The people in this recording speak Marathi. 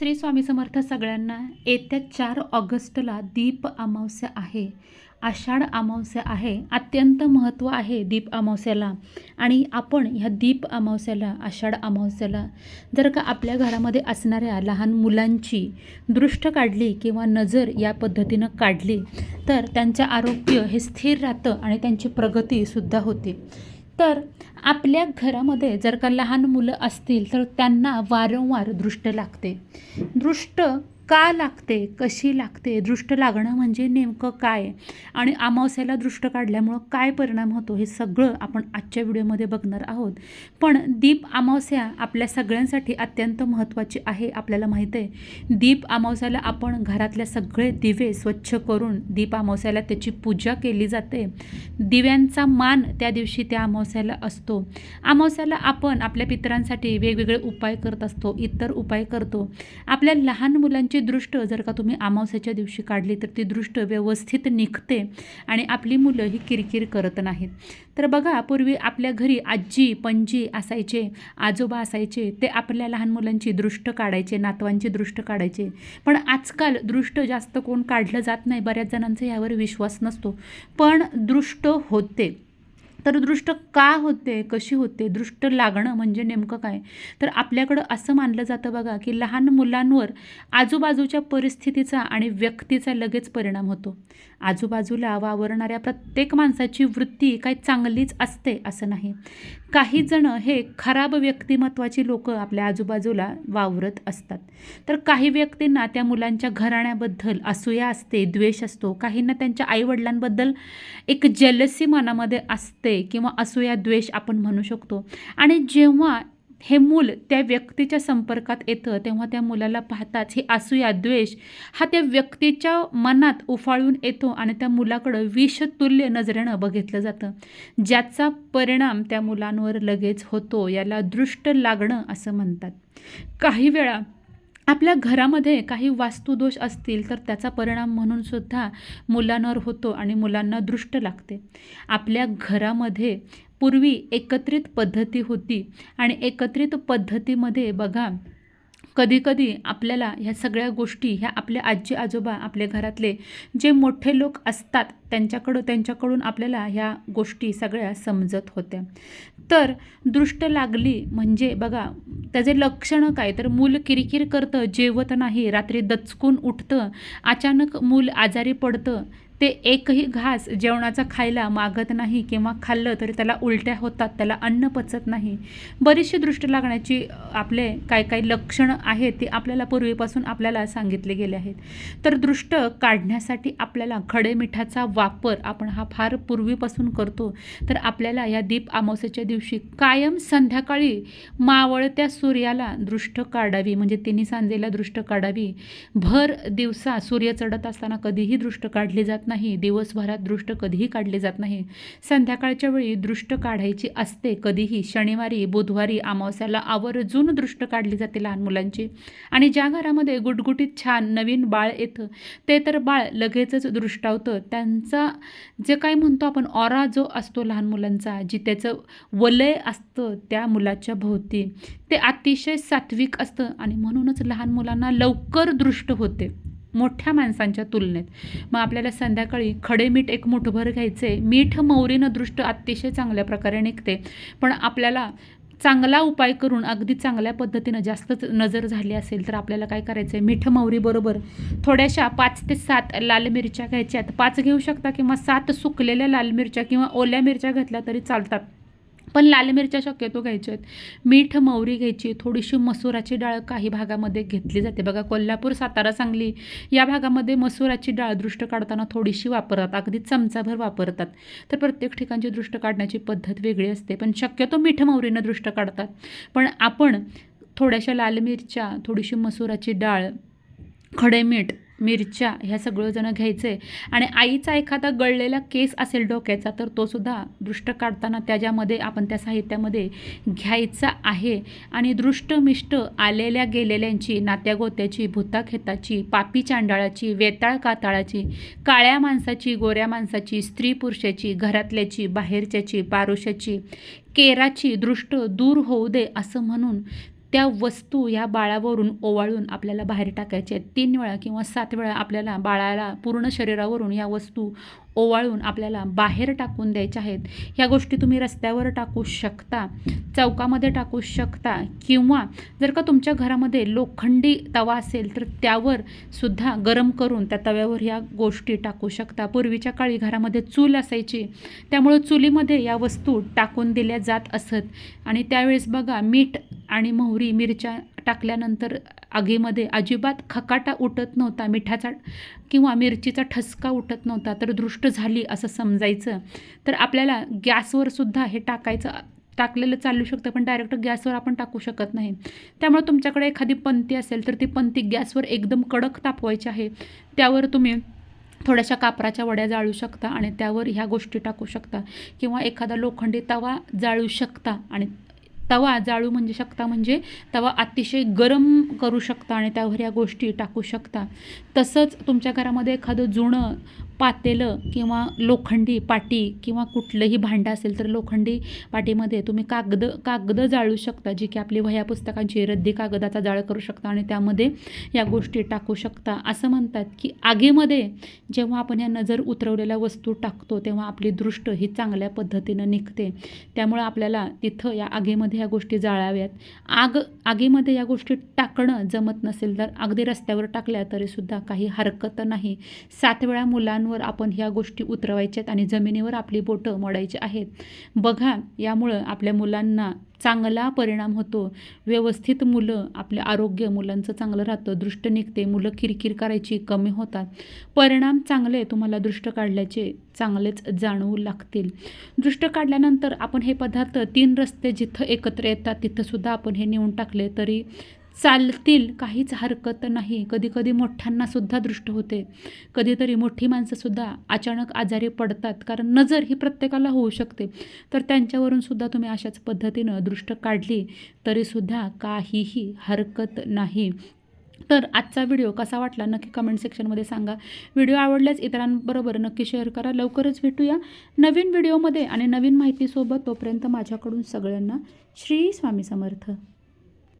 श्री स्वामी समर्थ सगळ्यांना येत्या चार ऑगस्टला दीप अमावस्या आहे. आषाढ अमावस्या आहे. अत्यंत महत्त्व आहे दीप अमावस्याला. आणि आपण ह्या दीप अमावस्याला आषाढ अमावस्याला जर का आपल्या घरामध्ये असणाऱ्या लहान मुलांची दृष्ट काढली किंवा नजर या पद्धतीनं काढली तर त्यांचं आरोग्य हे स्थिर राहतं आणि त्यांची प्रगतीसुद्धा होते. तर आपल्या घरामध्ये जर का लहान मुलं असतील तर त्यांना वारंवार दृष्ट लागते. दृष्ट का लागते कशी लागते दृष्ट लागणं म्हणजे नेमकं काय? आणि अमावस्याला दृष्ट काढल्यामुळं काय परिणाम होतो हे सगळं आपण आजच्या व्हिडिओमध्ये बघणार आहोत. पण दीप अमावस्या आपल्या सगळ्यांसाठी अत्यंत महत्त्वाची आहे आपल्याला माहीत आहे. दीप अमावस्याला आपण घरातल्या सगळे दिवे स्वच्छ करून दीप अमावस्याला त्याची पूजा केली जाते. दिव्यांचा मान त्या दिवशी त्या अमावस्याला असतो. अमावस्याला आपण आपल्या पितरांसाठी वेगवेगळे उपाय करत असतो इतर उपाय करतो. आपल्या लहान मुलांची ती दृष्ट जर का तुम्ही अमावस्याच्या दिवशी काढली तर ती दृष्ट व्यवस्थित निघते आणि आपली मुलं ही किरकिर करत नाहीत. तर बघा पूर्वी आपल्या घरी आजी पणजी असायचे आजोबा असायचे ते आपल्या लहान मुलांची दृष्ट काढायचे नातवांची दृष्ट काढायचे. पण आजकाल दृष्ट जास्त कोण काढलं जात नाही. बऱ्याच जणांचा यावर विश्वास नसतो. पण दृष्ट होते. तर दृष्ट का होते कशी होते दृष्ट लागणं म्हणजे नेमकं काय? तर आपल्याकडं असं मानलं जातं बघा की लहान मुलांवर आजूबाजूच्या परिस्थितीचा आणि व्यक्तीचा लगेच परिणाम होतो. आजूबाजूला वावरणाऱ्या प्रत्येक माणसाची वृत्ती काही चांगलीच असते असं नाही. काही जणं हे खराब व्यक्तिमत्वाची लोकं आपल्या आजूबाजूला वावरत असतात. तर काही व्यक्तींना त्या मुलांच्या घराण्याबद्दल असूया असते द्वेष असतो. काहींना त्यांच्या आईवडिलांबद्दल एक जेलसी मनामध्ये असते. किंवा असूया द्वेष आपण म्हणू शकतो. आणि जेव्हा हे मूल त्या व्यक्तीच्या संपर्कात येतं तेव्हा त्या मुलाला पाहताच हे असूया द्वेष. हा त्या व्यक्तीच्या मनात उफाळून येतो आणि त्या मुलाकडं विषतुल्य नजरेनं बघितलं जातं. ज्याचा परिणाम त्या मुलांवर लगेच होतो याला दृष्ट लागणं असं म्हणतात. काही वेळा आपल्या घरामध्ये काही वास्तुदोष असतील तर त्याचा परिणाम म्हणून सुद्धा मुलांवर होतो आणि मुलांना दृष्ट लागते. आपल्या घरामध्ये पूर्वी एकत्रित पद्धती होती आणि एकत्रित पद्धतीमध्ये बघा कधीकधी आपल्याला ह्या सगळ्या गोष्टी ह्या आपल्या आजी आजोबा आपल्या घरातले जे मोठे लोक असतात त्यांच्याकडं त्यांच्याकडून आपल्याला ह्या गोष्टी सगळ्या समजत होत्या. तर दृष्ट लागली म्हणजे बघा त्याचे लक्षणं काय? तर मूल किरकिर करतं जेवत नाही रात्री दचकून उठतं अचानक मूल आजारी पडतं ते एकही घास जेवणाचा खायला मागत नाही किंवा खाल्लं तरी त्याला उलट्या होतात त्याला अन्न पचत नाही. बरीचशी दृष्टी लागण्याची आपले काय काय लक्षणं आहेत ती आपल्याला पूर्वीपासून आपल्याला सांगितले गेले आहेत. तर दृष्ट काढण्यासाठी आपल्याला खडे मिठाचा वापर आपण हा फार पूर्वीपासून करतो. तर आपल्याला या दीप अमावस्याच्या दिवशी कायम संध्याकाळी मावळत्या सूर्याला दृष्ट काढावी म्हणजे तिन्ही सांजेला दृष्ट काढावी. भर दिवसा सूर्य चढत असताना कधीही दृष्ट काढली जात नाही दिवसभरात दृष्ट कधीही काढले जात नाही. संध्याकाळच्या वेळी दृष्ट काढायची असते कधीही. शनिवारी बुधवारी अमावस्याला आवर्जून दृष्ट काढली जाते लहान मुलांची. आणि ज्या घरामध्ये गुटगुटीत छान नवीन बाळ येतं ते तर बाळ लगेचच दृष्टावतं. त्यांचा जे काय म्हणतो आपण ऑरा जो असतो लहान मुलांचा जी त्याचं वलय असतं त्या मुलाच्या भोवती ते अतिशय सात्विक असतं आणि म्हणूनच लहान मुलांना लवकर दृष्ट होते. मोठ्या माणसांच्या तुलनेत. मग आपल्याला संध्याकाळी खडे मीठ एक मुठभर घ्यायचे. मीठ मौरीनं दृष्ट अतिशय चांगल्या प्रकारे निघते. पण आपल्याला चांगला उपाय करून अगदी चांगल्या पद्धतीनं जास्तच नजर झाली असेल तर आपल्याला काय करायचं आहे मीठ मौरीबरोबर थोड्याशा पाच ते सात लाल मिरच्या घ्यायच्यात. पाच घेऊ शकता किंवा सात सुकलेल्या लाल मिरच्या किंवा ओल्या मिरच्या घेतल्या तरी चालतात. पण लाल मिरच्या शक्यतो घ्यायच्या आहेत. मीठ मौरी घ्यायची थोडीशी मसुराची डाळ काही भागामध्ये घेतली जाते. बघा कोल्हापूर सातारा सांगली या भागामध्ये मसुराची डाळ दृष्ट काढताना थोडीशी वापरतात. अगदी चमचाभर वापरतात. तर प्रत्येक ठिकाणची दृष्ट काढण्याची पद्धत वेगळी असते. पण शक्यतो मीठ मौरीनं दृष्ट काढतात. पण आपण थोड्याशा लाल मिरच्या थोडीशी मसुराची डाळ खडे मीठ मिरच्या ह्या सगळंजणं घ्यायचं आहे आणि आईचा एखादा गळलेला केस असेल डोक्याचा तर तो सुद्धा दृष्ट काढताना त्याच्यामध्ये आपण त्या साहित्यामध्ये घ्यायचा आहे. आणि दृष्टमिष्ट आलेल्या गेलेल्यांची नात्यागोत्याची भूताखेताची पापी चांडाळाची वेताळ काताळाची काळ्या माणसाची गोऱ्या माणसाची स्त्री पुरुषाची घरातल्याची बाहेरच्याची पारुषाची केराची दृष्ट दूर होऊ दे असं म्हणून त्या वस्तू ह्या बाळावरून ओवाळून आपल्याला बाहेर टाकायच्या आहेत. तीन वेळा किंवा सात वेळा आपल्याला बाळाला पूर्ण शरीरावरून ह्या वस्तू ओवाळून आपल्याला बाहेर टाकून द्यायच्या आहेत. ह्या गोष्टी तुम्ही रस्त्यावर टाकू शकता चौकामध्ये टाकू शकता किंवा जर का तुमच्या घरामध्ये लोखंडी तवा असेल तर त्यावर सुद्धा गरम करून त्या तव्यावर ह्या गोष्टी टाकू शकता. पूर्वीच्या काळी घरामध्ये चूल असायची. त्यामुळं चुलीमध्ये या वस्तू टाकून दिल्या जात असत. आणि त्यावेळेस बघा मीठ आणि मोहरी मिरच्या टाकल्यानंतर आगीमध्ये अजिबात खकाटा उठत नव्हता. मिठाचा किंवा मिरचीचा ठसका उठत नव्हता. तर दृष्ट झाली असं समजायचं. तर आपल्याला गॅसवर सुद्धा हे टाकायचं टाकलेलं चालू शकतं पण डायरेक्ट गॅसवर आपण टाकू शकत नाही. त्यामुळे तुमच्याकडे एखादी पंती असेल तर ती पंती गॅसवर एकदम कडक तापवायची आहे. त्यावर तुम्ही थोड्याशा कापराच्या वड्या जाळू शकता आणि त्यावर ह्या गोष्टी टाकू शकता. किंवा एखादा लोखंडी तवा जाळू शकता आणि तवा जाळू म्हणजे शकता म्हणजे तवा अतिशय गरम करू शकता आणि त्यावर या गोष्टी टाकू शकता. तसंच तुमच्या घरामध्ये एखादं जुनं पातेलं किंवा लोखंडी पाटी किंवा कुठलंही भांडं असेल तर लोखंडी पाटीमध्ये तुम्ही कागद कागदं जाळू शकता जी की आपली वह्या पुस्तकांची रद्दी कागदाचा जाळ करू शकता आणि त्यामध्ये या गोष्टी टाकू शकता. असं म्हणतात की आगीमध्ये जेव्हा आपण या नजर उतरवलेल्या वस्तू टाकतो तेव्हा आपली दृष्ट ही चांगल्या पद्धतीनं निघते. त्यामुळं आपल्याला तिथं या आगीमध्ये ह्या गोष्टी जाळाव्यात. आग आगीमध्ये या गोष्टी टाकणं जमत नसेल तर अगदी रस्त्यावर टाकल्या तरीसुद्धा काही हरकत नाही. सात वेळा मुलांवर आपण ह्या गोष्टी उतरवायच्यात आणि जमिनीवर आपली बोटं मोडायची आहेत. बघा यामुळं आपल्या मुलांना चांगला परिणाम होतो. व्यवस्थित मुलं आपलं आरोग्य मुलांचं चांगलं राहतं. दृष्ट निघते मुलं किरकिर करायची कमी होतात. परिणाम चांगले तुम्हाला दृष्ट काढल्याचे चांगलेच जाणवू लागतील. दृष्ट काढल्यानंतर आपण हे पदार्थ तीन रस्ते जिथं एकत्र येतात तिथंसुद्धा आपण हे नेऊन टाकले तरी चालतील काहीच हरकत नाही. कधी कधी मोठ्यांनासुद्धा दृष्ट होते. कधीतरी मोठी माणसंसुद्धा अचानक आजारी पडतात कारण नजर ही प्रत्येकाला होऊ शकते. तर त्यांच्यावरूनसुद्धा तुम्ही अशाच पद्धतीनं दृष्ट काढली तरीसुद्धा काहीही हरकत नाही. तर आजचा व्हिडिओ कसा वाटला नक्की कमेंट सेक्शनमध्ये सांगा. व्हिडिओ आवडल्यास इतरांबरोबर नक्की शेअर करा. लवकरच भेटूया नवीन व्हिडिओमध्ये. आणि नवीन माहितीसोबत तोपर्यंत माझ्याकडून सगळ्यांना श्री स्वामी समर्थ.